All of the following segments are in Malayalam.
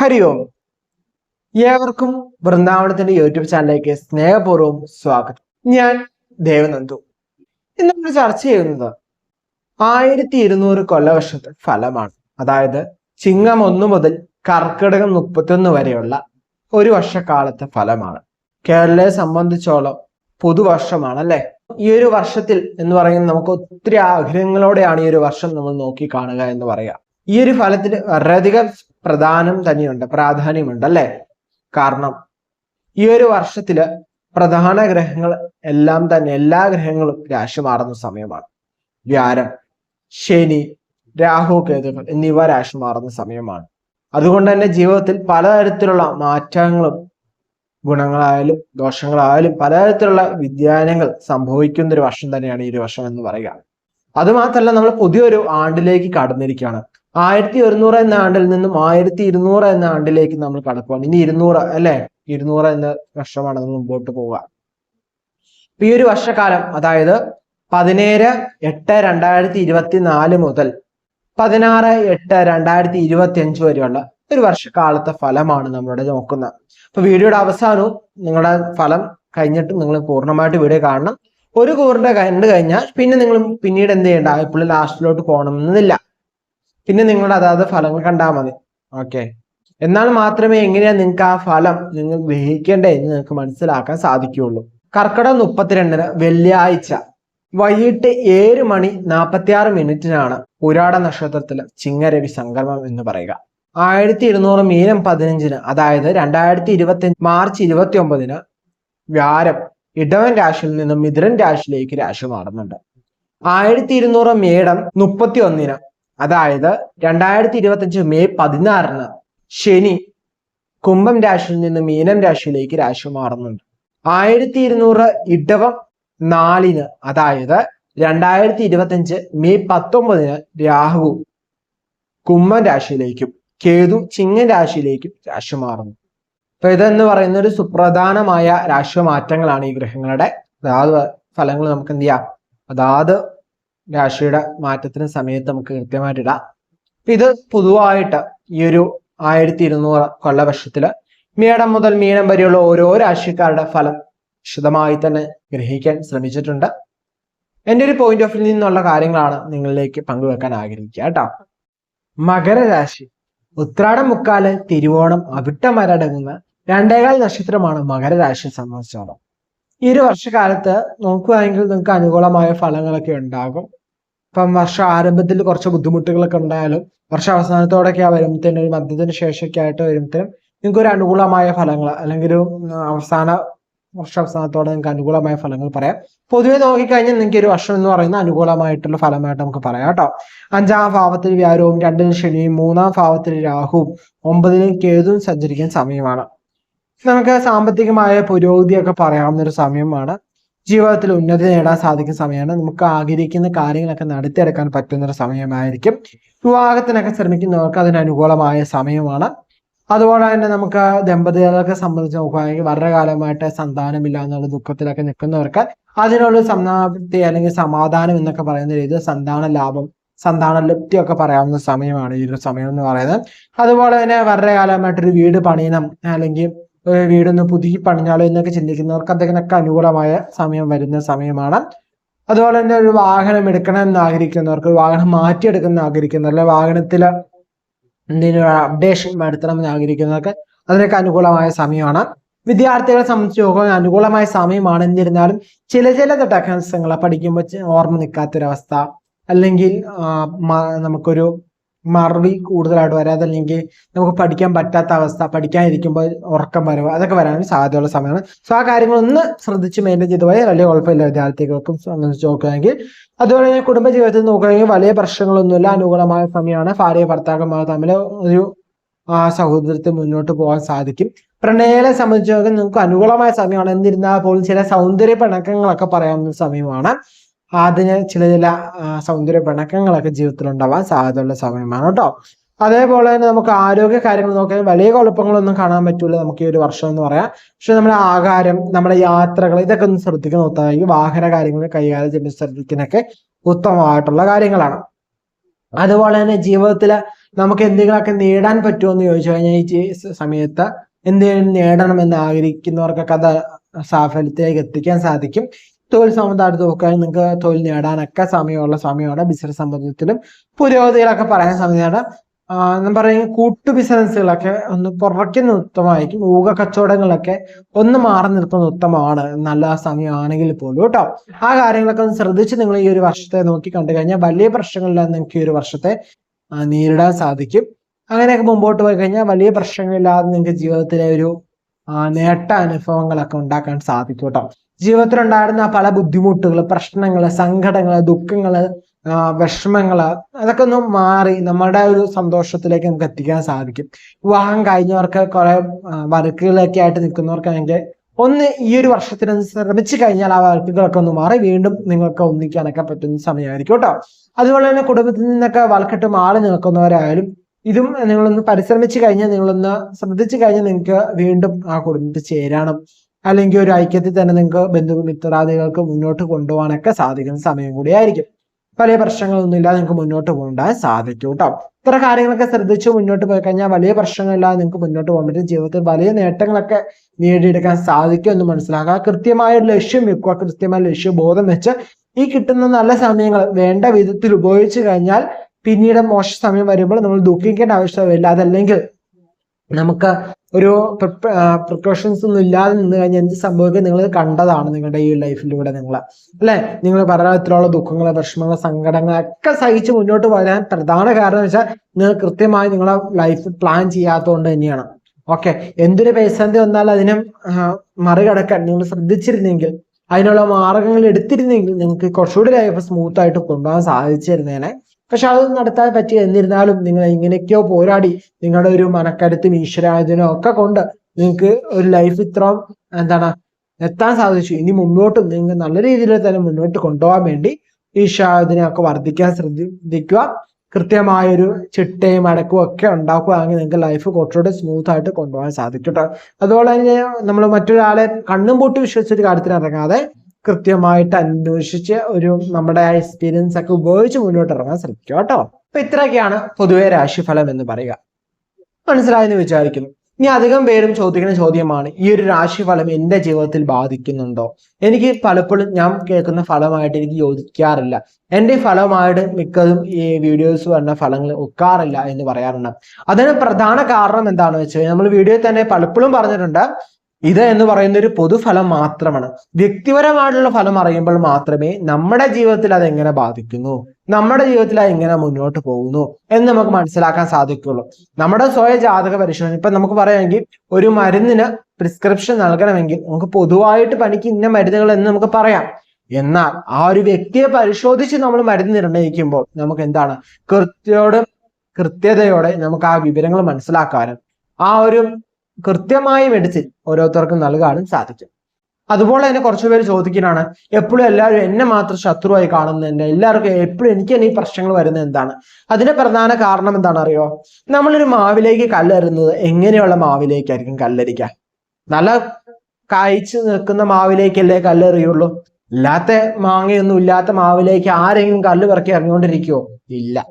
ഹരി ഓം ഏവർക്കും വൃന്ദാവനത്തിന്റെ യൂട്യൂബ് ചാനലിലേക്ക് സ്നേഹപൂർവം സ്വാഗതം. ഞാൻ ദേവനന്ദു. ഇന്ന് നമ്മൾ ചർച്ച ചെയ്യുന്നത് ആയിരത്തി ഇരുന്നൂറ് കൊല്ലവർഷത്തെ ഫലമാണ്. അതായത് ചിങ്ങം ഒന്നു മുതൽ കർക്കിടകം മുപ്പത്തൊന്ന് വരെയുള്ള ഒരു വർഷക്കാലത്തെ ഫലമാണ്. കേരളയെ സംബന്ധിച്ചോളം പുതുവർഷമാണ് അല്ലെ ഈ ഒരു വർഷത്തിൽ എന്ന് പറയുന്നത് നമുക്ക് ഒത്തിരി ആഗ്രഹങ്ങളോടെയാണ് ഈ ഒരു വർഷം നമ്മൾ നോക്കി കാണുക എന്ന് പറയാം. ഈ ഒരു ഫലത്തിന് വളരെയധികം പ്രധാനം തന്നെയുണ്ട് പ്രാധാന്യമുണ്ട് അല്ലെ? കാരണം ഈ ഒരു വർഷത്തിൽ പ്രധാന ഗ്രഹങ്ങൾ എല്ലാം തന്നെ എല്ലാ ഗ്രഹങ്ങളും രാശി മാറുന്ന സമയമാണ്. വ്യാരം ശനി രാഹു കേതുക്കൾ എന്നിവ രാശി മാറുന്ന സമയമാണ്. അതുകൊണ്ട് തന്നെ ജീവിതത്തിൽ പലതരത്തിലുള്ള മാറ്റങ്ങളും ഗുണങ്ങളായാലും ദോഷങ്ങളായാലും പലതരത്തിലുള്ള വ്യതിയാനങ്ങൾ സംഭവിക്കുന്ന ഒരു വർഷം തന്നെയാണ് ഈ ഒരു വർഷം എന്ന് പറയുക. അതുമാത്രമല്ല നമ്മൾ പുതിയൊരു ആണ്ടിലേക്ക് കടന്നിരിക്കുകയാണ്. ആയിരത്തി ഒരുന്നൂറ് എന്ന ആണ്ടിൽ നിന്നും ആയിരത്തി ഇരുന്നൂറ് എന്ന ആണ്ടിലേക്ക് നമ്മൾ കടക്കുകയാണ് ഇനി ഇരുന്നൂറ് അല്ലെ? ഇരുന്നൂറ് എന്ന വർഷമാണ് നമ്മൾ മുമ്പോട്ട് പോവുക. ഈ ഒരു വർഷക്കാലം അതായത് പതിനേഴ് എട്ട് രണ്ടായിരത്തി ഇരുപത്തി നാല് മുതൽ പതിനാറ് എട്ട് രണ്ടായിരത്തി ഇരുപത്തി അഞ്ച് വരെയുള്ള ഒരു വർഷക്കാലത്തെ ഫലമാണ് നമ്മളിവിടെ നോക്കുന്നത്. അപ്പൊ വീഡിയോയുടെ അവസാനവും നിങ്ങളുടെ ഫലം കഴിഞ്ഞിട്ട് നിങ്ങൾ പൂർണമായിട്ട് വീഡിയോ കാണണം. ഒരു കൂറിന്റെ കണ്ടു കഴിഞ്ഞാൽ പിന്നെ നിങ്ങൾ പിന്നീട് എന്ത് ചെയ്യണ്ട? ഇപ്പോൾ ലാസ്റ്റിലോട്ട് പോകണമെന്നില്ല. പിന്നെ നിങ്ങൾ അതാത് ഫലങ്ങൾ കണ്ടാൽ മതി. ഓക്കെ എന്നാൽ മാത്രമേ എങ്ങനെയാ നിങ്ങൾക്ക് ആ ഫലം നിങ്ങൾ ഗ്രഹിക്കേണ്ടേ എന്ന് നിങ്ങൾക്ക് മനസ്സിലാക്കാൻ സാധിക്കുകയുള്ളൂ. കർക്കിടകം മുപ്പത്തിരണ്ടിന് വെള്ളിയാഴ്ച വൈകിട്ട് ഏഴ് മണി നാൽപ്പത്തിയാറ് മിനിറ്റിനാണ് പുരാട നക്ഷത്രത്തിലെ ചിങ്ങരവി സംക്രമം എന്ന് പറയുക. ആയിരത്തി ഇരുന്നൂറ് മീനം പതിനഞ്ചിന് അതായത് രണ്ടായിരത്തി ഇരുപത്തി മാർച്ച് ഇരുപത്തി ഒമ്പതിന് വ്യാരം ഇടവൻ രാശിയിൽ നിന്നും മിഥുരൻ രാശിയിലേക്ക് രാശി മാറുന്നുണ്ട്. ആയിരത്തി ഇരുന്നൂറ് മേടം മുപ്പത്തി ഒന്നിന് അതായത് രണ്ടായിരത്തി ഇരുപത്തി അഞ്ച് മെയ് പതിനാറിന് ശനി കുംഭം രാശിയിൽ നിന്ന് മീനം രാശിയിലേക്ക് രാശി മാറുന്നുണ്ട്. ആയിരത്തി ഇരുന്നൂറ് ഇടവം നാലിന് അതായത് രണ്ടായിരത്തി ഇരുപത്തി അഞ്ച് മെയ് പത്തൊമ്പതിന് രാഹു കുംഭം രാശിയിലേക്കും കേതു ചിങ്ങൻ രാശിയിലേക്കും രാശി മാറുന്നു. അപ്പൊ ഇതെന്ന് പറയുന്ന ഒരു സുപ്രധാനമായ രാശി മാറ്റങ്ങളാണ് ഈ ഗ്രഹങ്ങളുടെ. അതാത് ഫലങ്ങൾ നമുക്ക് എന്ത് ചെയ്യാം? അതാത് രാശിയുടെ മാറ്റത്തിന് സമയത്ത് നമുക്ക് കൃത്യമായിട്ട് ഇടാം. ഇത് പൊതുവായിട്ട് ഈ ഒരു ആയിരത്തി ഇരുന്നൂറ് കൊല്ലവർഷത്തിൽ മീടം മുതൽ മീനം വരെയുള്ള ഓരോ രാശിക്കാരുടെ ഫലം വിശദമായി തന്നെ ഗ്രഹിക്കാൻ ശ്രമിച്ചിട്ടുണ്ട്. എന്റെ ഒരു പോയിന്റ് ഓഫ് വ്യൂ നിന്നുള്ള കാര്യങ്ങളാണ് നിങ്ങളിലേക്ക് പങ്കുവെക്കാൻ ആഗ്രഹിക്കുക കേട്ടോ. മകരരാശി. ഉത്രാടം മുക്കാൽ തിരുവോണം അവിട്ടമരടങ്ങുന്ന രണ്ടേകാൽ നക്ഷത്രമാണ് മകരരാശിയെ സംബന്ധിച്ചോളം. ഈ ഒരു വർഷകാലത്ത് നോക്കുകയാണെങ്കിൽ നിങ്ങൾക്ക് അനുകൂലമായ ഫലങ്ങളൊക്കെ ഉണ്ടാകും. ഇപ്പം വർഷ ആരംഭത്തിൽ കുറച്ച് ബുദ്ധിമുട്ടുകളൊക്കെ ഉണ്ടായാലും വർഷ ആ വരുമ്പത്തേനും ഒരു മധ്യത്തിന് ശേഷമൊക്കെ ആയിട്ട് വരുമ്പത്തേനും നിങ്ങൾക്ക് ഒരു അനുകൂലമായ ഫലങ്ങൾ അല്ലെങ്കിൽ ഒരു അവസാന വർഷ അവസാനത്തോടെ നിങ്ങൾക്ക് അനുകൂലമായ ഫലങ്ങൾ പറയാം. പൊതുവെ നോക്കിക്കഴിഞ്ഞാൽ നിങ്ങൾക്ക് ഒരു വർഷം എന്ന് പറയുന്ന അനുകൂലമായിട്ടുള്ള ഫലമായിട്ട് നമുക്ക് പറയാം കേട്ടോ. അഞ്ചാം ഭാവത്തിൽ വ്യാരവും രണ്ടിന് ശനിയും മൂന്നാം ഭാവത്തിൽ രാഹുവും ഒമ്പതിന് കേതുവും സഞ്ചരിക്കുന്ന സമയമാണ്. നമുക്ക് സാമ്പത്തികമായ പുരോഗതിയൊക്കെ പറയാവുന്ന ഒരു സമയമാണ്. ജീവിതത്തിൽ ഉന്നതി നേടാൻ സാധിക്കുന്ന സമയമാണ്. നമുക്ക് ആഗ്രഹിക്കുന്ന കാര്യങ്ങളൊക്കെ നടത്തിയെടുക്കാൻ പറ്റുന്ന ഒരു സമയമായിരിക്കും. വിവാഹത്തിനൊക്കെ ശ്രമിക്കുന്നവർക്ക് അതിന് അനുകൂലമായ സമയമാണ്. അതുപോലെ തന്നെ നമുക്ക് ദമ്പതികളൊക്കെ സംബന്ധിച്ച് നോക്കുകയാണെങ്കിൽ വളരെ കാലമായിട്ട് സന്താനമില്ല എന്നുള്ള ദുഃഖത്തിലൊക്കെ നിൽക്കുന്നവർക്ക് അതിനുള്ള സമാപ്തി അല്ലെങ്കിൽ സമാധാനം എന്നൊക്കെ പറയുന്ന രീതിയിൽ സന്താന ലാഭം സന്താന ലപ്തി ഒക്കെ പറയാവുന്ന സമയമാണ് ഈ ഒരു സമയം എന്ന് പറയുന്നത്. അതുപോലെ തന്നെ വളരെ കാലമായിട്ടൊരു വീട് പണിയണം അല്ലെങ്കിൽ വീടൊന്ന് പുതുക്കി പണിഞ്ഞാലോ എന്നൊക്കെ ചിന്തിക്കുന്നവർക്ക് അദ്ദേഹത്തിനൊക്കെ അനുകൂലമായ സമയം വരുന്ന സമയമാണ്. അതുപോലെ തന്നെ ഒരു വാഹനം എടുക്കണം എന്ന് ആഗ്രഹിക്കുന്നവർക്ക് ഒരു വാഹനം മാറ്റിയെടുക്കണം ആഗ്രഹിക്കുന്നവർ അല്ലെങ്കിൽ വാഹനത്തിൽ എന്തെങ്കിലും അപ്ഡേഷൻ വരുത്തണം എന്ന് ആഗ്രഹിക്കുന്നവർക്ക് അതിനൊക്കെ അനുകൂലമായ സമയമാണ്. വിദ്യാർത്ഥികളെ സംബന്ധിച്ച് നോക്കുമ്പോൾ അനുകൂലമായ സമയമാണ്. എന്നിരുന്നാലും ചില ചില തടസ്സങ്ങൾ പഠിക്കുമ്പോൾ ഓർമ്മ നിൽക്കാത്തൊരവസ്ഥ അല്ലെങ്കിൽ നമുക്കൊരു മറവി കൂടുതലായിട്ട് വരാം. അതല്ലെങ്കിൽ നമുക്ക് പഠിക്കാൻ പറ്റാത്ത അവസ്ഥ പഠിക്കാനിരിക്കുമ്പോൾ ഉറക്കം വരവ് അതൊക്കെ വരാൻ സാധ്യതയുള്ള സമയമാണ്. സോ ആ കാര്യങ്ങൾ ഒന്ന് ശ്രദ്ധിച്ച് മെയിന്റെയിൻ ചെയ്ത് പോയാൽ വലിയ കുഴപ്പമില്ല വിദ്യാർത്ഥികൾക്കും സംബന്ധിച്ച് നോക്കുകയാണെങ്കിൽ. അതുപോലെ തന്നെ കുടുംബ ജീവിതത്തിൽ നോക്കുകയാണെങ്കിൽ വലിയ പ്രശ്നങ്ങളൊന്നുമില്ല. അനുകൂലമായ സമയമാണ്. ഭാര്യ ഭർത്താക്കന്മാർ തമ്മിൽ ഒരു ആ സഹോദരത്തിൽ മുന്നോട്ട് പോകാൻ സാധിക്കും. പ്രണയങ്ങളെ സംബന്ധിച്ചു നോക്കാൻ നിങ്ങൾക്ക് അനുകൂലമായ സമയമാണ്. എന്നിരുന്നാൽ പോലും ചില സൗന്ദര്യ പിണക്കങ്ങളൊക്കെ പറയാവുന്ന സമയമാണ്. അതിന് ചില ചില സൗന്ദര്യ പിണക്കങ്ങളൊക്കെ ജീവിതത്തിൽ ഉണ്ടാവാൻ സാധ്യതയുള്ള സമയമാണ് കേട്ടോ. അതേപോലെ തന്നെ നമുക്ക് ആരോഗ്യ കാര്യങ്ങൾ നോക്കിയാൽ വലിയ കുഴപ്പങ്ങളൊന്നും കാണാൻ പറ്റൂല. നമുക്ക് ഈ ഒരു വർഷം എന്ന് പറയാം. പക്ഷെ നമ്മുടെ ആഹാരം നമ്മുടെ യാത്രകൾ ഇതൊക്കെ ഒന്ന് ശ്രദ്ധിക്കുന്ന നോക്കുകയാണെങ്കിൽ വാഹന കാര്യങ്ങൾ കൈകാര്യം ചെയ്യുമ്പോൾ ശ്രദ്ധിക്കുന്നൊക്കെ ഉത്തമമായിട്ടുള്ള കാര്യങ്ങളാണ്. അതുപോലെ തന്നെ ജീവിതത്തിൽ നമുക്ക് എന്തെങ്കിലുമൊക്കെ നേടാൻ പറ്റുമോ എന്ന് ചോദിച്ചു കഴിഞ്ഞാൽ ഈ സമയത്ത് എന്തെങ്കിലും നേടണമെന്ന് ആഗ്രഹിക്കുന്നവർക്കൊക്കെ അത് സാഫല്യത്തിലേക്ക് എത്തിക്കാൻ സാധിക്കും. തൊഴിൽ സംബന്ധമായിട്ട് നോക്കാൻ നിങ്ങൾക്ക് തൊഴിൽ നേടാനൊക്കെ സമയമുള്ള സമയമാണ്. ബിസിനസ് സംബന്ധത്തിലും പുരോഗതികളൊക്കെ പറയാൻ സമയമാണ്. ഞാൻ പറയുന്ന കൂട്ടു ബിസിനസ്സുകളൊക്കെ ഒന്ന് കുറയ്ക്കുന്ന ഉത്തമമായിരിക്കും ഊഹ കച്ചവടങ്ങളൊക്കെ ഒന്ന് മാറി നിൽക്കുന്ന ഉത്തമമാണ് നല്ല സമയമാണെങ്കിൽ പോലും കേട്ടോ. ആ കാര്യങ്ങളൊക്കെ ഒന്ന് ശ്രദ്ധിച്ച് നിങ്ങൾ ഈ ഒരു വർഷത്തെ നോക്കി കണ്ടു കഴിഞ്ഞാൽ വലിയ പ്രശ്നങ്ങളില്ലാതെ നിങ്ങൾക്ക് ഈ ഒരു വർഷത്തെ നേരിടാൻ സാധിക്കും. അങ്ങനെയൊക്കെ മുമ്പോട്ട് പോയി കഴിഞ്ഞാൽ വലിയ പ്രശ്നങ്ങളില്ലാതെ നിങ്ങൾക്ക് ജീവിതത്തിലെ ഒരു നേട്ട അനുഭവങ്ങളൊക്കെ ഉണ്ടാക്കാൻ സാധിക്കും കേട്ടോ. ജീവിതത്തിലുണ്ടായിരുന്ന പല ബുദ്ധിമുട്ടുകൾ പ്രശ്നങ്ങൾ സങ്കടങ്ങൾ ദുഃഖങ്ങൾ വിഷമങ്ങൾ അതൊക്കെ ഒന്ന് മാറി നമ്മുടെ ഒരു സന്തോഷത്തിലേക്ക് നമുക്ക് എത്തിക്കാൻ സാധിക്കും. വിവാഹം കഴിഞ്ഞവർക്ക് കുറെ വർക്കുകളൊക്കെ ആയിട്ട് നിൽക്കുന്നവർക്കാണെങ്കിൽ ഒന്ന് ഈ ഒരു വർഷത്തിന് ശ്രമിച്ചു കഴിഞ്ഞാൽ ആ വർക്കുകളൊക്കെ ഒന്ന് മാറി വീണ്ടും നിങ്ങൾക്ക് ഒന്നിക്കാനൊക്കെ പറ്റുന്ന സമയമായിരിക്കും കേട്ടോ. അതുപോലെ തന്നെ കുടുംബത്തിൽ നിന്നൊക്കെ വളക്കെട്ട് മാറി നിൽക്കുന്നവരായാലും ഇതും നിങ്ങളൊന്ന് പരിശ്രമിച്ചു കഴിഞ്ഞാൽ നിങ്ങളൊന്ന് ശ്രദ്ധിച്ചു കഴിഞ്ഞാൽ നിങ്ങൾക്ക് വീണ്ടും ആ കുടുംബത്തിൽ ചേരണം അല്ലെങ്കിൽ ഒരു ഐക്യത്തിൽ തന്നെ നിങ്ങൾക്ക് ബന്ധു മിത്രാദികൾക്ക് മുന്നോട്ട് കൊണ്ടുപോകാനൊക്കെ സാധിക്കുന്ന സമയം കൂടിയായിരിക്കും. വലിയ പ്രശ്നങ്ങളൊന്നും ഇല്ലാതെ നിങ്ങൾക്ക് മുന്നോട്ട് പോകാൻ സാധിക്കും കേട്ടോ. ഇത്ര കാര്യങ്ങളൊക്കെ ശ്രദ്ധിച്ച് മുന്നോട്ട് പോയി കഴിഞ്ഞാൽ വലിയ പ്രശ്നങ്ങളില്ലാതെ നിങ്ങൾക്ക് മുന്നോട്ട് പോകാൻ പറ്റും. ജീവിതത്തിൽ വലിയ നേട്ടങ്ങളൊക്കെ നേടിയെടുക്കാൻ സാധിക്കും എന്ന് മനസ്സിലാക്കുക. കൃത്യമായ ലക്ഷ്യം വെക്കുക. കൃത്യമായ ലക്ഷ്യബോധം വെച്ച് ഈ കിട്ടുന്ന നല്ല സമയങ്ങൾ വേണ്ട വിധത്തിൽ ഉപയോഗിച്ചു കഴിഞ്ഞാൽ പിന്നീട് മോശ സമയം വരുമ്പോൾ നമ്മൾ ദുഃഖിക്കേണ്ട ആവശ്യമില്ല. അതല്ലെങ്കിൽ നമുക്ക് ഒരു പ്രിക്കോഷൻസ് ഒന്നും ഇല്ലാതെ നിന്ന് കഴിഞ്ഞാൽ എന്ത് സംഭവിക്കും? നിങ്ങൾ കണ്ടതാണ് നിങ്ങളുടെ ഈ ലൈഫിലൂടെ നിങ്ങൾ അല്ലെ? നിങ്ങൾ പലതരത്തിലുള്ള ദുഃഖങ്ങൾ വിഷമങ്ങൾ സങ്കടങ്ങൾ ഒക്കെ സഹിച്ച് മുന്നോട്ട് വരാൻ പ്രധാന കാരണം വെച്ചാൽ നിങ്ങൾ കൃത്യമായി നിങ്ങളെ ലൈഫ് പ്ലാൻ ചെയ്യാത്തതുകൊണ്ട് തന്നെയാണ്. ഓക്കെ എന്തൊരു പ്രതിസന്ധി വന്നാലും അതിനെ മറികടക്കാൻ നിങ്ങൾ ശ്രദ്ധിച്ചിരുന്നെങ്കിൽ അതിനുള്ള മാർഗങ്ങൾ എടുത്തിരുന്നെങ്കിൽ നിങ്ങൾക്ക് കുറച്ചുകൂടി ലൈഫ് സ്മൂത്ത് ആയിട്ട് കൊണ്ടുപോകാൻ സാധിച്ചിരുന്നേനെ. പക്ഷെ അത് നടത്താൻ പറ്റി എന്നിരുന്നാലും നിങ്ങൾ എങ്ങനെയൊക്കെയോ പോരാടി നിങ്ങളുടെ ഒരു മനക്കരുത്തും ഈശ്വരായതിനും ഒക്കെ കൊണ്ട് നിങ്ങൾക്ക് ഒരു ലൈഫ് ഇത്രയും എന്താണ് എത്താൻ സാധിച്ചു. ഇനി മുന്നോട്ട് നിങ്ങൾക്ക് നല്ല രീതിയിൽ തന്നെ മുന്നോട്ട് കൊണ്ടുപോകാൻ വേണ്ടി ഈശ്വരായതിനെ ഒക്കെ വർദ്ധിക്കാൻ ശ്രദ്ധിക്കുക. കൃത്യമായൊരു ചിട്ടയും അടക്കവും ഒക്കെ ഉണ്ടാക്കുകയാണെങ്കിൽ നിങ്ങൾക്ക് ലൈഫ് കുറച്ചുകൂടെ സ്മൂത്ത് ആയിട്ട് കൊണ്ടുപോകാൻ സാധിക്കും കേട്ടോ അതുപോലെ തന്നെ നമ്മൾ മറ്റൊരാളെ കണ്ണും പൂട്ടി വിശ്വസിച്ചൊരു കാര്യത്തിന് ഇറങ്ങാതെ കൃത്യമായിട്ട് അന്വേഷിച്ച് ഒരു നമ്മുടെ എക്സ്പീരിയൻസ് ഒക്കെ ഉപയോഗിച്ച് മുന്നോട്ട് ഇറങ്ങാൻ ശ്രമിക്കുക കേട്ടോ. അപ്പൊ ഇത്രയൊക്കെയാണ് പൊതുവെ രാശിഫലം എന്ന് പറയുക. മനസ്സിലായെന്ന് വിചാരിക്കുന്നു. ഇനി അധികം പേരും ചോദിക്കുന്ന ചോദ്യമാണ് ഈ ഒരു രാശിഫലം എന്റെ ജീവിതത്തിൽ ബാധിക്കുന്നുണ്ടോ? എനിക്ക് പലപ്പോഴും ഞാൻ കേൾക്കുന്ന ഫലമായിട്ട് എനിക്ക് യോജിക്കാറില്ല. എന്റെ ഫലമായിട്ട് മിക്കതും ഈ വീഡിയോസ് വരുന്ന ഫലങ്ങൾ ഒക്കാറില്ല എന്ന് പറയാറുണ്ട്. അതിന് പ്രധാന കാരണം എന്താണെന്ന് വെച്ചാൽ നമ്മൾ വീഡിയോയിൽ തന്നെ പലപ്പോഴും പറഞ്ഞിട്ടുണ്ട് ഇത് എന്ന് പറയുന്ന ഒരു പൊതുഫലം മാത്രമാണ്. വ്യക്തിപരമായിട്ടുള്ള ഫലം അറിയുമ്പോൾ മാത്രമേ നമ്മുടെ ജീവിതത്തിൽ അത് എങ്ങനെ ബാധിക്കുന്നു? നമ്മുടെ ജീവിതത്തിൽ അത് എങ്ങനെ മുന്നോട്ട് പോകുന്നു? എന്ന് നമുക്ക് മനസ്സിലാക്കാൻ സാധിക്കുള്ളൂ. നമ്മുടെ സ്വയ ജാതക പരിശോധന ഇപ്പൊ നമുക്ക് പറയുമെങ്കിൽ ഒരു മരുന്നിന് പ്രിസ്ക്രിപ്ഷൻ നൽകണമെങ്കിൽ നമുക്ക് പൊതുവായിട്ട് പനിക്ക് ഇന്ന മരുന്നുകൾ എന്ന് നമുക്ക് പറയാം. എന്നാൽ ആ ഒരു വ്യക്തിയെ പരിശോധിച്ച് നമ്മൾ മരുന്ന് നിർണയിക്കുമ്പോൾ നമുക്ക് എന്താണ്? കൃത്യയോടും കൃത്യതയോടെ നമുക്ക് ആ വിവരങ്ങൾ മനസ്സിലാക്കാനും ആ ഒരു കൃത്യമായ മെഡിസിൻ ഓരോരുത്തർക്കും നൽകാനും സാധിക്കും. അതുപോലെ തന്നെ കുറച്ചു പേര് ചോദിക്കുന്നതാണ് എപ്പോഴും എല്ലാവരും എന്നെ മാത്രം ശത്രുവായി കാണുന്നുണ്ട് എല്ലാവർക്കും എപ്പോഴും എനിക്ക് തന്നെ ഈ പ്രശ്നങ്ങൾ വരുന്നത് എന്താണ്? അതിന്റെ പ്രധാന കാരണം എന്താണ് അറിയോ നമ്മളൊരു മാവിലേക്ക് കല്ലെറുന്നത് എങ്ങനെയുള്ള മാവിലേക്കായിരിക്കും കല്ലെറിക്കുക നല്ല കായ്ച്ചു നിൽക്കുന്ന മാവിലേക്കല്ലേ കല്ലെറിയുള്ളൂ? ഇല്ലാത്ത മാങ്ങയൊന്നും ഇല്ലാത്ത മാവിലേക്ക് ആരെങ്കിലും കല്ല് പിറക്കി ഇറങ്ങിക്കൊണ്ടിരിക്കുവോ? ഇല്ല.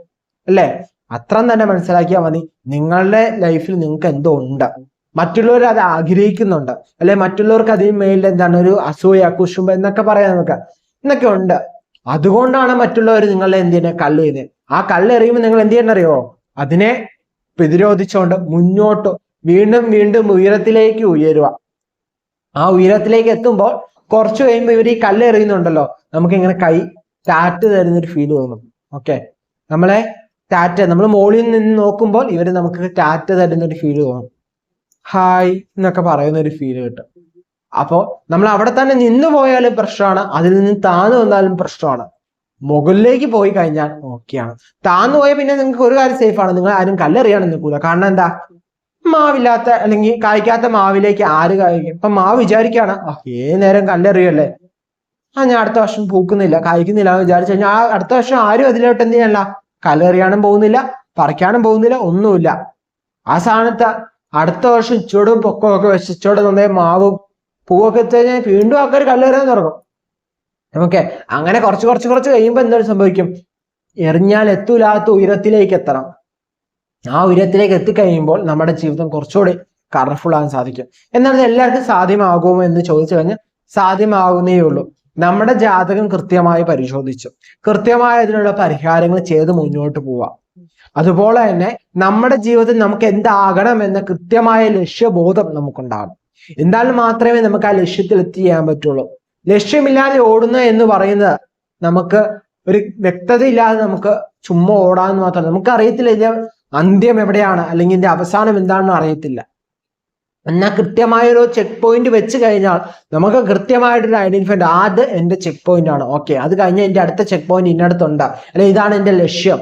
അല്ലേ? അത്രം തന്നെ മനസ്സിലാക്കിയാൽ മതി. നിങ്ങളുടെ ലൈഫിൽ നിങ്ങൾക്ക് എന്തോ ഉണ്ട്. മറ്റുള്ളവർ അത് ആഗ്രഹിക്കുന്നുണ്ട്. അല്ലെ മറ്റുള്ളവർക്ക് അതിന് മേലിൽ എന്താണ് ഒരു അസൂയ കുശുമ്പ എന്നൊക്കെ പറയാം നമുക്ക്. എന്നൊക്കെ ഉണ്ട്. അതുകൊണ്ടാണ് മറ്റുള്ളവർ നിങ്ങളെ എന്ത് ചെയ്യുന്നത് ചെയ്യുന്നത് ആ കല്ല് എറിയുമ്പോൾ നിങ്ങൾ എന്ത് ചെയ്യണം അറിയോ അതിനെ പ്രതിരോധിച്ചുകൊണ്ട് മുന്നോട്ട് വീണ്ടും വീണ്ടും ഉയരത്തിലേക്ക് ഉയരുക. ആ ഉയരത്തിലേക്ക് എത്തുമ്പോൾ കുറച്ച് കഴിയുമ്പോൾ ഇവർ ഈ കല്ല് എറിയുന്നുണ്ടല്ലോ നമുക്ക് ഇങ്ങനെ കൈ ടാറ്റ് തരുന്നൊരു ഫീൽ തോന്നും. ഓക്കെ നമ്മളെ ടാറ്റ നമ്മൾ മുകളിൽ നിന്ന് നോക്കുമ്പോൾ ഇവർ നമുക്ക് ടാറ്റ തരുന്നൊരു ഫീൽ തോന്നും. ഹായ് എന്നൊക്കെ പറയുന്ന ഒരു ഫീൽ കിട്ടും. അപ്പോൾ നമ്മൾ അവിടെ തന്നെ നിന്ന് പോയാലും പ്രശ്നമാണ്. അതിൽ നിന്ന് താന്നു വന്നാലും പ്രശ്നമാണ്. മുകളിലേക്ക് പോയി കഴിഞ്ഞാൽ ഓക്കെയാണ്. താന്നു പോയാൽ പിന്നെ നിങ്ങൾക്ക് ഒരു കാര്യം സേഫ് ആണ്. നിങ്ങൾ ആരും കല്ലെറിയാണ് നിൽക്കൂല. കാരണം എന്താ? മാവില്ലാത്ത അല്ലെങ്കിൽ കായ്ക്കാത്ത മാവിലേക്ക് ആര് കായ്ക്കും? ഇപ്പൊ മാവ് വിചാരിക്കാണ് "ആ, ഏത് നേരം കല്ലെറിയല്ലേ? ആ ഞാൻ അടുത്ത വർഷം പൂക്കുന്നില്ല കായ്ക്കുന്നില്ല എന്ന് വിചാരിച്ചു കഴിഞ്ഞാൽ ആ അടുത്ത വർഷം ആരും അതിലോട്ട് എന്ത് ചെയ്യാനല്ല കല്ലെറിയാനും പോകുന്നില്ല പറിക്കാനും പോകുന്നില്ല ഒന്നുമില്ല. ആ സ്ഥാനത്ത് അടുത്ത വർഷം ഇച്ചോടും പൊക്കമൊക്കെ വെച്ച് ഇച്ചോട് നന്നായി മാവും പൂവൊക്കെ എത്തി കഴിഞ്ഞാൽ വീണ്ടും ആൾക്കാർ കല്ലെറിയാൻ തുടങ്ങും. ഓക്കെ അങ്ങനെ കുറച്ച് കുറച്ച് കുറച്ച് കഴിയുമ്പോൾ എന്താണ് സംഭവിക്കും? എറിഞ്ഞാൽ എത്തൂലാത്ത ഉയരത്തിലേക്ക് എത്തണം. ആ ഉയരത്തിലേക്ക് എത്തിക്കഴിയുമ്പോൾ നമ്മുടെ ജീവിതം കുറച്ചുകൂടി കളർഫുൾ ആകാൻ സാധിക്കും. എന്നാൽ ഇത് എല്ലാവർക്കും സാധ്യമാകുമോ എന്ന് ചോദിച്ചു കഴിഞ്ഞാൽ സാധ്യമാകുന്നേ ഉള്ളൂ. നമ്മുടെ ജാതകം കൃത്യമായി പരിശോധിച്ചു. കൃത്യമായ അതിനുള്ള പരിഹാരങ്ങൾ ചെയ്ത് മുന്നോട്ട് പോവാം. അതുപോലെ തന്നെ നമ്മുടെ ജീവിതത്തിൽ നമുക്ക് എന്താകണം എന്ന കൃത്യമായ ലക്ഷ്യബോധം നമുക്കുണ്ടാകണം. എന്നാൽ മാത്രമേ നമുക്ക് ആ ലക്ഷ്യത്തിൽ എത്തിയാൻ പറ്റുള്ളൂ. ലക്ഷ്യമില്ലാതെ ഓടുന്ന എന്ന് പറയുന്നത് നമുക്ക് ഒരു വ്യക്തതയില്ലാതെ നമുക്ക് ചുമ്മാ ഓടാന്ന് മാത്രം നമുക്ക് അറിയത്തില്ല ഇതിന്റെ അന്ത്യം എവിടെയാണ് അല്ലെങ്കിൽ ഇതിന്റെ അവസാനം എന്താണെന്ന് അറിയത്തില്ല. എന്നാൽ കൃത്യമായ ഒരു ചെക്ക് പോയിന്റ് വെച്ച് കഴിഞ്ഞാൽ നമുക്ക് കൃത്യമായിട്ടൊരു ഐഡന്റിഫൈ ആദ്യം എന്റെ ചെക്ക് പോയിന്റ് ആണ്. ഓക്കെ അത് കഴിഞ്ഞാൽ എന്റെ അടുത്ത ചെക്ക് പോയിന്റ് ഇന്നടത്തുണ്ട്. അല്ലെ ഇതാണ് എന്റെ ലക്ഷ്യം.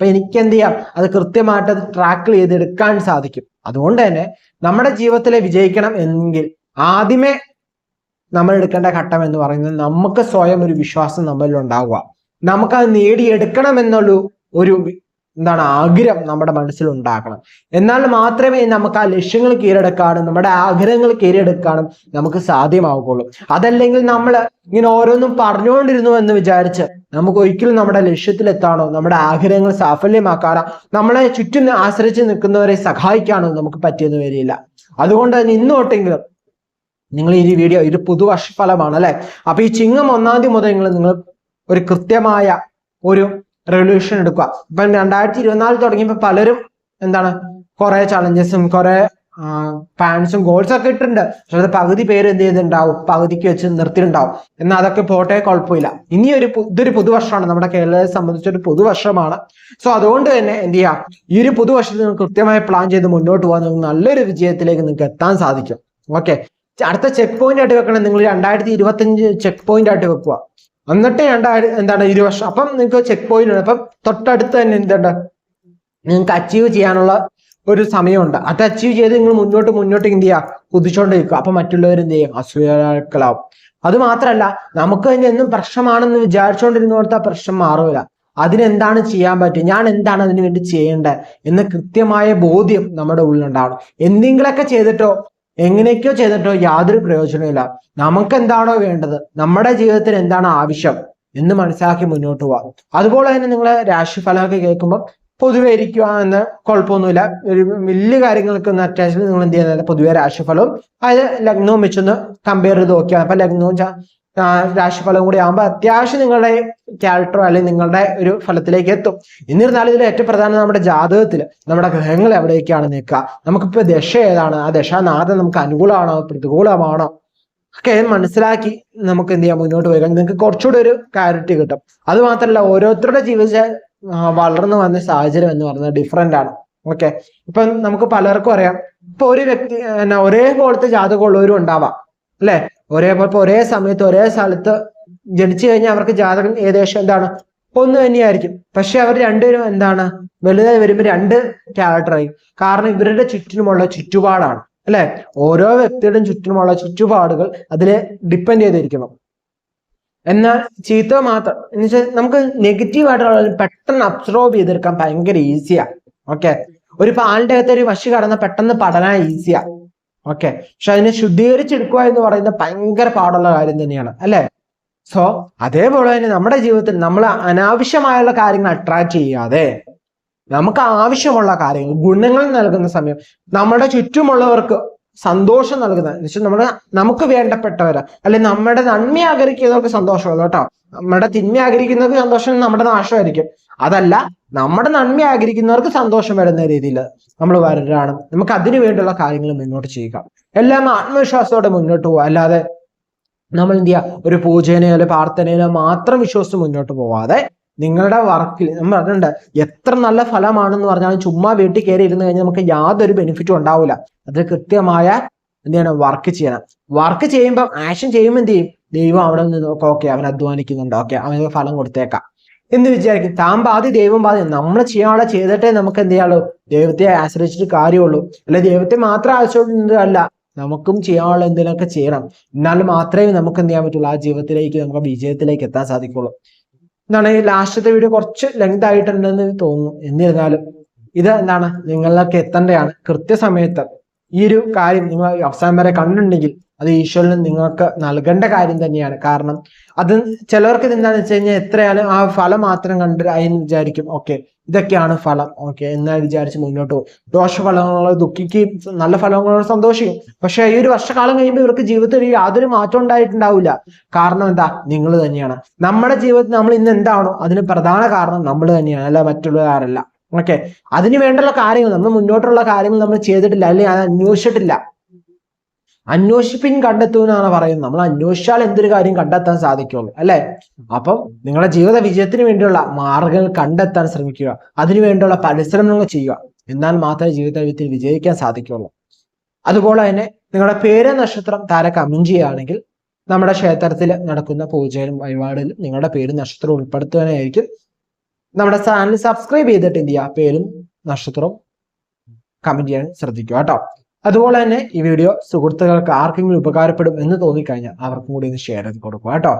അപ്പൊ എനിക്ക് എന്ത് ചെയ്യാം അത് കൃത്യമായിട്ട് അത് ട്രാക്ക് ചെയ്തെടുക്കാൻ സാധിക്കും. അതുകൊണ്ട് തന്നെ നമ്മുടെ ജീവിതത്തിൽ വിജയിക്കണം എങ്കിൽ ആദ്യമേ നമ്മൾ എടുക്കേണ്ട ഘട്ടം എന്ന് പറയുന്നത് നമുക്ക് സ്വയം ഒരു വിശ്വാസം നമ്മളിൽ ഉണ്ടാവുക. നമുക്ക് അത് നേടിയെടുക്കണം എന്നുള്ള ഒരു എന്താണ് ആഗ്രഹം നമ്മുടെ മനസ്സിൽ ഉണ്ടാക്കണം എന്നാൽ മാത്രമേ നമുക്ക് ആ ലക്ഷ്യങ്ങൾ കീഴടക്കാനും നമ്മുടെ ആഗ്രഹങ്ങൾ കീഴടക്കാനും നമുക്ക് സാധ്യമാവുകയുള്ളൂ. അതല്ലെങ്കിൽ നമ്മൾ ഇങ്ങനെ ഓരോന്നും പറഞ്ഞുകൊണ്ടിരുന്നു എന്ന് വിചാരിച്ച് നമുക്ക് ഒരിക്കലും നമ്മുടെ ലക്ഷ്യത്തിലെത്താനോ നമ്മുടെ ആഗ്രഹങ്ങൾ സാഫല്യമാക്കാനോ നമ്മളെ ചുറ്റും ആശ്രയിച്ച് നിൽക്കുന്നവരെ സഹായിക്കാനോ നമുക്ക് പറ്റിയെന്ന് വരില്ല. അതുകൊണ്ട് തന്നെ ഇന്നോട്ടെങ്കിലും നിങ്ങൾ ഈ വീഡിയോ ഒരു പുതുവർഷ ഫലമാണ് അല്ലെ? അപ്പൊ ഈ ചിങ്ങം ഒന്നാം തീയതി മുതൽ നിങ്ങൾ നിങ്ങൾ ഒരു കൃത്യമായ ഒരു റെവല്യൂഷൻ എടുക്കുക. ഇപ്പം രണ്ടായിരത്തി ഇരുപത്തിനാല് തുടങ്ങിയപ്പോൾ പലരും എന്താണ് കുറേ ചലഞ്ചസും കുറേ പ്ലാൻസും ഗോൾസും ഒക്കെ ഇട്ടിട്ടുണ്ട്. പക്ഷെ അത് പകുതി പേര് എന്ത് ചെയ്തിട്ടുണ്ടാവും പകുതിക്ക് വെച്ച് നിർത്തിയിട്ടുണ്ടാവും. എന്നാൽ അതൊക്കെ പോട്ടെ കുഴപ്പമില്ല. ഇനി ഒരു ഇതൊരു പുതുവർഷമാണ്. നമ്മുടെ കേരളത്തെ സംബന്ധിച്ചൊരു പുതുവർഷമാണ്. സോ അതുകൊണ്ട് തന്നെ എന്ത് ചെയ്യാം ഈ ഒരു പുതുവർഷത്തിൽ നിങ്ങൾ കൃത്യമായി പ്ലാൻ ചെയ്ത് മുന്നോട്ട് പോകാൻ നിങ്ങൾക്ക് നല്ലൊരു വിജയത്തിലേക്ക് നിങ്ങൾക്ക് എത്താൻ സാധിക്കും. ഓക്കെ അടുത്ത ചെക്ക് പോയിന്റ് ആയിട്ട് വെക്കണം നിങ്ങൾ രണ്ടായിരത്തി ഇരുപത്തഞ്ച് ചെക്ക് പോയിന്റ് ആയിട്ട് വെക്കുക. എന്നിട്ട് എന്താണ് ഇരുവർഷം അപ്പം നിങ്ങൾക്ക് ചെക്ക് പോയിന്റ് ഉണ്ട്. അപ്പം തൊട്ടടുത്ത് തന്നെ എന്തുണ്ട്? നിങ്ങൾക്ക് അച്ചീവ് ചെയ്യാനുള്ള ഒരു സമയമുണ്ട്. അത് അച്ചീവ് ചെയ്ത് നിങ്ങൾ മുന്നോട്ട് മുന്നോട്ട് എന്ത് ചെയ്യുക? കുതിച്ചുകൊണ്ടിരിക്കുക അപ്പൊ മറ്റുള്ളവർ എന്ത് ചെയ്യും? അസൂയാക്കളാവും അത് മാത്രമല്ല നമുക്ക് തന്നെ എന്നും പ്രശ്നമാണെന്ന് വിചാരിച്ചുകൊണ്ടിരുന്നോടത്ത് ആ പ്രശ്നം മാറൂല. അതിനെന്താണ് ചെയ്യാൻ പറ്റും ഞാൻ എന്താണ് അതിനു വേണ്ടി ചെയ്യേണ്ടത്? എന്ന കൃത്യമായ ബോധ്യം നമ്മുടെ ഉള്ളിലുണ്ടാവണം. എന്തെങ്കിലുമൊക്കെ ചെയ്തിട്ടോ എങ്ങനെയൊക്കെയോ ചെയ്തിട്ടോ യാതൊരു പ്രയോജനമില്ല നമുക്ക് എന്താണോ വേണ്ടത്? നമ്മുടെ ജീവിതത്തിൽ എന്താണ് ആവശ്യം എന്ന് മനസ്സിലാക്കി മുന്നോട്ട് പോവാം. അതുപോലെ തന്നെ നിങ്ങൾ രാശിഫലമൊക്കെ കേൾക്കുമ്പോൾ പൊതുവെ ഇരിക്കുക എന്ന് കുഴപ്പമൊന്നുമില്ല. ഒരു വലിയ കാര്യങ്ങൾക്കൊന്നും അറ്റാച്ച് നിങ്ങൾ എന്ത് ചെയ്യുന്നത് പൊതുവെ രാശിഫലവും അതായത് ലഗ്നവും വെച്ചൊന്ന് കമ്പയർ ചെയ്ത് നോക്കിയാൽ അപ്പൊ ലഗ്നവും രാശിഫലവും കൂടി ആകുമ്പോൾ അത്യാവശ്യം നിങ്ങളുടെ ക്യാരക്ടറോ അല്ലെങ്കിൽ നിങ്ങളുടെ ഒരു ഫലത്തിലേക്ക് എത്തും. എന്നിരുന്നാലും ഇതിൽ ഏറ്റവും പ്രധാനം നമ്മുടെ ജാതകത്തിൽ നമ്മുടെ ഗ്രഹങ്ങൾ എവിടേക്കാണ് നിൽക്കുക? നമുക്കിപ്പോൾ ദശ ഏതാണ്? ആ ദശാനാഥം നമുക്ക് അനുകൂലമാണോ? പ്രതികൂലമാണോ? ഒക്കെ മനസ്സിലാക്കി നമുക്ക് എന്ത് ചെയ്യാം മുന്നോട്ട് പോയി നിങ്ങൾക്ക് കുറച്ചുകൂടി ഒരു ക്ലാരിറ്റി കിട്ടും. അത് മാത്രമല്ല ഓരോരുത്തരുടെ ജീവിത വളർന്നു വന്ന സാഹചര്യം എന്ന് പറയുന്നത് ഡിഫറെന്റ് ആണ്. ഓക്കെ? ഇപ്പൊ നമുക്ക് പലർക്കും അറിയാം. ഇപ്പൊ ഒരു വ്യക്തി എന്നാ ഒരേപോലത്തെ ജാതകമുള്ളവരും ഉണ്ടാവാം. അല്ലെ? ഒരേപോലെ ഒരേ സമയത്ത് ഒരേ സ്ഥലത്ത് ജനിച്ചു കഴിഞ്ഞാൽ അവർക്ക് ജാതകം ഏകദേശം എന്താണ്? ഒന്ന് തന്നെയായിരിക്കും. പക്ഷെ അവർ രണ്ടുപേരും എന്താണ്? വലുതായി വരുമ്പോൾ രണ്ട് ക്യാരക്ടറായി കാരണം ഇവരുടെ ചുറ്റിനുമുള്ള ചുറ്റുപാടാണ്. അല്ലെ? ഓരോ വ്യക്തിയുടെയും ചുറ്റിനുമുള്ള ചുറ്റുപാടുകൾ അതിലെ ഡിപ്പെൻഡ് ചെയ്തിരിക്കണം എന്നാൽ ചീത്ത മാത്രം. എന്ന് വെച്ചാൽ നമുക്ക് നെഗറ്റീവ് ആയിട്ടുള്ള പെട്ടെന്ന് അബ്സോർബ് ചെയ്തെടുക്കാൻ ഭയങ്കര ഈസിയാ ഓക്കെ ഒരു പാലിന്റെ അകത്ത് ഒരു വശി കടന്ന പെട്ടെന്ന് പഠന ഈസിയാ ഓക്കെ പക്ഷെ അതിനെ ശുദ്ധീകരിച്ചെടുക്കുക എന്ന് പറയുന്നത് ഭയങ്കര പാടുള്ള കാര്യം തന്നെയാണ്. അല്ലേ? സോ അതേപോലെ തന്നെ നമ്മുടെ ജീവിതത്തിൽ നമ്മൾ അനാവശ്യമായുള്ള കാര്യങ്ങൾ അട്രാക്ട് ചെയ്യാതെ നമുക്ക് ആവശ്യമുള്ള കാര്യങ്ങൾ ഗുണങ്ങൾ നൽകുന്ന സമയം നമ്മുടെ ചുറ്റുമുള്ളവർക്ക് സന്തോഷം നൽകുന്നത്. എന്ന് വെച്ചാൽ നമ്മുടെ നമുക്ക് വേണ്ടപ്പെട്ടവര് അല്ലെ നമ്മുടെ നന്മ ആഗ്രഹിക്കുന്നവർക്ക് സന്തോഷമുള്ളൂ കേട്ടോ. നമ്മുടെ തിന്മ ആഗ്രഹിക്കുന്നവർക്ക് സന്തോഷം നമ്മുടെ നാശമായിരിക്കും. അതല്ല നമ്മുടെ നന്മ ആഗ്രഹിക്കുന്നവർക്ക് സന്തോഷം വരുന്ന രീതിയിൽ നമ്മൾ വരരാണ് നമുക്ക് അതിനു വേണ്ടിയുള്ള കാര്യങ്ങൾ മുന്നോട്ട് ചെയ്യുക. എല്ലാം ആത്മവിശ്വാസത്തോടെ മുന്നോട്ട് പോവുക. അല്ലാതെ നമ്മൾ എന്ത് ചെയ്യുക? ഒരു പൂജേനയോ അല്ലെ പ്രാർത്ഥനയിലോ മാത്രം വിശ്വസിച്ച് മുന്നോട്ട് പോവാതെ നിങ്ങളുടെ വർക്കിൽ നമ്മൾ പറഞ്ഞിട്ടുണ്ട് എത്ര നല്ല ഫലമാണെന്ന് പറഞ്ഞാലും ചുമ്മാ വീട്ടിൽ കയറി ഇരുന്ന് കഴിഞ്ഞാൽ നമുക്ക് യാതൊരു ബെനിഫിറ്റും ഉണ്ടാവില്ല അത് കൃത്യമായ എന്ത് ചെയ്യണം? വർക്ക് ചെയ്യണം. വർക്ക് ചെയ്യുമ്പോൾ ആക്ഷൻ ചെയ്യുമ്പോൾ എന്ത് ചെയ്യും? ദൈവം അവിടെ നിന്ന് നോക്കാം ഓക്കെ അവൻ അധ്വാനിക്കുന്നുണ്ട്. ഓക്കെ അവന് ഫലം കൊടുത്തേക്കാം. എന്ന് വിചാരിക്കും. താൻ ബാധി ദൈവം ബാധി നമ്മൾ ചെയ്യാനുള്ള ചെയ്തിട്ടേ നമുക്ക് എന്ത് ചെയ്യാനുള്ളൂ? ദൈവത്തെ ആശ്രയിച്ചിട്ട് കാര്യമുള്ളൂ. അല്ലെ ദൈവത്തെ മാത്രം ആശ്രയിച്ചിട്ടല്ല നമുക്കും ചെയ്യാനുള്ള എന്തെങ്കിലുമൊക്കെ ചെയ്യണം. എന്നാൽ മാത്രമേ നമുക്ക് എന്ത് ചെയ്യാൻ പറ്റുള്ളൂ? ആ ജീവിതത്തിലേക്ക് നമുക്ക് വിജയത്തിലേക്ക് എത്താൻ സാധിക്കുള്ളൂ. എന്താണ് ഈ ലാസ്റ്റത്തെ വീഡിയോ കുറച്ച് ലെങ്ത് ആയിട്ടുണ്ടെന്ന് തോന്നുന്നു. എന്നിരുന്നാലും ഇത് എന്താണ് നിങ്ങളിലേക്ക് എത്തേണ്ടതാണ്. കൃത്യസമയത്ത് ഈ ഒരു കാര്യം നിങ്ങൾ അവസാനം വരെ കണ്ടിട്ടുണ്ടെങ്കിൽ അത് ഈശ്വരന് നിങ്ങൾക്ക് നൽകേണ്ട കാര്യം തന്നെയാണ്. കാരണം അത് ചിലവർക്ക് എന്താണെന്ന് വെച്ച് കഴിഞ്ഞാൽ എത്രയാലും ആ ഫലം മാത്രം കണ്ട് അതിന് വിചാരിക്കും ഓക്കെ ഇതൊക്കെയാണ് ഫലം. ഓക്കെ എന്നാൽ വിചാരിച്ച് മുന്നോട്ട് പോകും. ദോഷഫലങ്ങളോ ദുഃഖിക്കുകയും നല്ല ഫലങ്ങളോട് സന്തോഷിക്കും. പക്ഷെ ഈ ഒരു വർഷക്കാലം കഴിയുമ്പോൾ ഇവർക്ക് ജീവിതത്തിൽ യാതൊരു മാറ്റം ഉണ്ടായിട്ടുണ്ടാവില്ല. കാരണം എന്താ? നിങ്ങൾ തന്നെയാണ്. നമ്മുടെ ജീവിതത്തിൽ നമ്മൾ ഇന്ന് എന്താണോ അതിന് പ്രധാന കാരണം നമ്മൾ തന്നെയാണ് അല്ല മറ്റുള്ളവരല്ല ഓക്കെ അതിന് വേണ്ടുള്ള കാര്യങ്ങൾ നമ്മൾ മുന്നോട്ടുള്ള കാര്യങ്ങൾ നമ്മൾ ചെയ്തിട്ടില്ല അല്ലെങ്കിൽ അത് അന്വേഷിച്ചിട്ടില്ല. അന്വേഷിപ്പിൻ കണ്ടെത്തുമെന്നാണ് പറയുന്നത്. നമ്മൾ അന്വേഷിച്ചാൽ എന്തൊരു കാര്യം കണ്ടെത്താൻ സാധിക്കുള്ളൂ അല്ലെ? അപ്പം നിങ്ങളുടെ ജീവിത വിജയത്തിന് വേണ്ടിയുള്ള മാർഗങ്ങൾ കണ്ടെത്താൻ ശ്രമിക്കുക. അതിനു വേണ്ടിയുള്ള പരിശ്രമങ്ങൾ ചെയ്യുക. എന്നാൽ മാത്രമേ ജീവിതത്തിൽ വിജയിക്കാൻ സാധിക്കുള്ളൂ. അതുപോലെ തന്നെ നിങ്ങളുടെ പേര് നക്ഷത്രം താരെ കമന്റ് ചെയ്യുകയാണെങ്കിൽ നമ്മുടെ ക്ഷേത്രത്തിൽ നടക്കുന്ന പൂജയിലും വഴിപാടിലും നിങ്ങളുടെ പേര് നക്ഷത്രം ഉൾപ്പെടുത്തുവാനായിരിക്കും. നമ്മുടെ ചാനൽ സബ്സ്ക്രൈബ് ചെയ്തിട്ട് പേരും നക്ഷത്രവും കമന്റ് ചെയ്യാൻ ശ്രദ്ധിക്കുക കേട്ടോ. അതുപോലെ തന്നെ ഈ വീഡിയോ സുഹൃത്തുക്കൾക്ക് ആർക്കെങ്കിലും ഉപകാരപ്പെടും എന്ന് തോന്നിക്കഴിഞ്ഞാൽ അവർക്കും കൂടി ഒന്ന് ഷെയർ ചെയ്ത് കൊടുക്കുക കേട്ടോ.